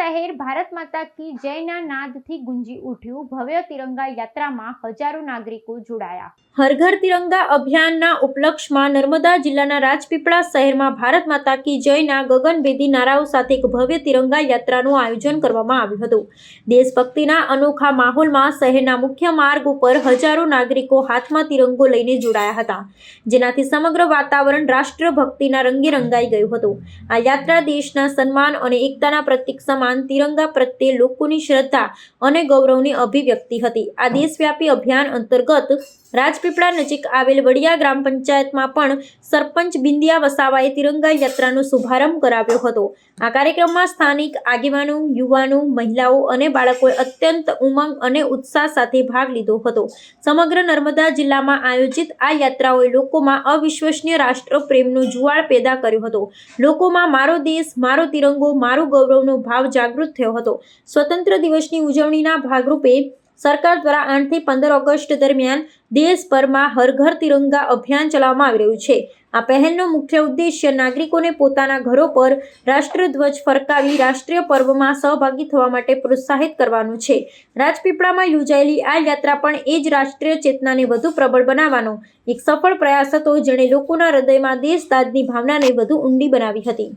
શહેર ભારત માતા કી જયના નાદથી ગુંજી ઉઠ્યું. ભવ્ય તિરંગા યાત્રામાં હજારો નાગરિકો જોડાયા. હર તિરંગા અભિયાનના ઉપલક્ષમાં નર્મદા જિલ્લાના રાજપીપળા શહેરમાં ભારત માતા કી જયના ગગનભેદી નારાઓ સાથે એક ભવ્ય તિરંગા યાત્રાનું આયોજન કરવામાં આવ્યું હતું. દેશભક્તિના અનોખા માહોલમાં શહેરના મુખ્ય માર્ગ ઉપર હજારો નાગરિકો હાથમાં તિરંગો લઈને જોડાયા હતા, જેનાથી સમગ્ર વાતાવરણ રાષ્ટ્રભક્તિના રંગે રંગાઈ ગયું હતું. આ યાત્રા દેશના સન્માન અને એકતાના પ્રતિક સમાન તિરંગા પ્રત્યે લોકોની શ્રદ્ધા અને ગૌરવની અભિવ્યક્તિ હતી. આ દેશવ્યાપી અભિયાન અંતર્ગત રાજપીપળા નજીક આવેલ વડિયા ગ્રામ પંચાયતમાં પણ સરપંચ બિંદિયા વસાવાએ તિરંગા યાત્રાનો શુભારંભ કરાવ્યો હતો. આ કાર્યક્રમમાં સ્થાનિક આગેવાનો, યુવાનો, મહિલાઓ અને બાળકોએ અત્યંત ઉમંગ અને ઉત્સાહ સાથે ભાગ લીધો હતો. સમગ્ર નર્મદા જિલ્લામાં આયોજિત આ યાત્રાઓએ લોકોમાં અવિશ્વસનીય રાષ્ટ્રપ્રેમનો જુવાળ પેદા કર્યો હતો. લોકોમાં મારો દેશ, મારો તિરંગો, મારું ગૌરવનો ભાવ જાગૃત થયો હતો. સ્વતંત્ર દિવસની ઉજવણીના ભાગરૂપે સરકાર દ્વારા આઠથી પંદર ઓગસ્ટ દરમિયાન દેશભરમાં હર ઘર તિરંગા અભિયાન ચલાવવામાં આવી રહ્યું છે. આ પહેલનો મુખ્ય ઉદ્દેશ્ય નાગરિકોને પોતાના ઘરો પર રાષ્ટ્રધ્વજ ફરકાવી રાષ્ટ્રીય પર્વમાં સહભાગી થવા માટે પ્રોત્સાહિત કરવાનું છે. રાજપીપળામાં યોજાયેલી આ યાત્રા પણ એ જ રાષ્ટ્રીય ચેતનાને વધુ પ્રબળ બનાવવાનો એક સફળ પ્રયાસ હતો, જેણે લોકોના હૃદયમાં દેશદાદની ભાવનાને વધુ ઊંડી બનાવી હતી.